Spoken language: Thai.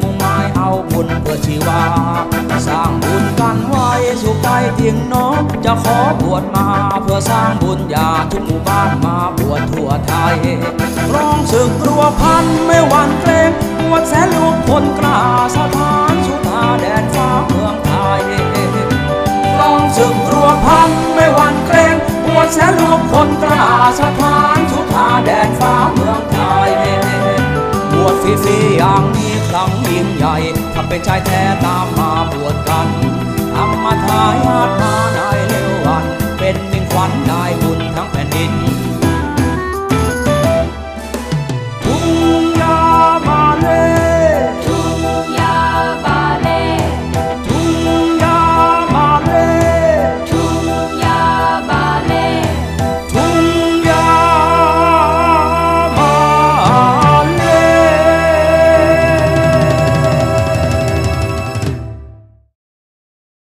มุ่งหมายเอาบุญเพื่อชีวา สร้างบุญกันไว้สุขใจเทียงน้องจะขอบวชมาเพื่อสร้างบุญญาทุกหมู่บ้านมาบวชทั่วไทยร้องศึกรัวพันไม่หวั่นเกรงบวชแสนลูกคนกล้าสถานสุธาแดนฟ้าเมืองไทยลองศึกรัวพันไม่หวั่นเกรงบวชแสนลูกคนกล้าสถานสุธาแดนฟ้าเมืองไทยบวชฟรีๆอย่างนี้ ลังยิ่งใหญ่ ถ้าเป็นชายแท้ตามมา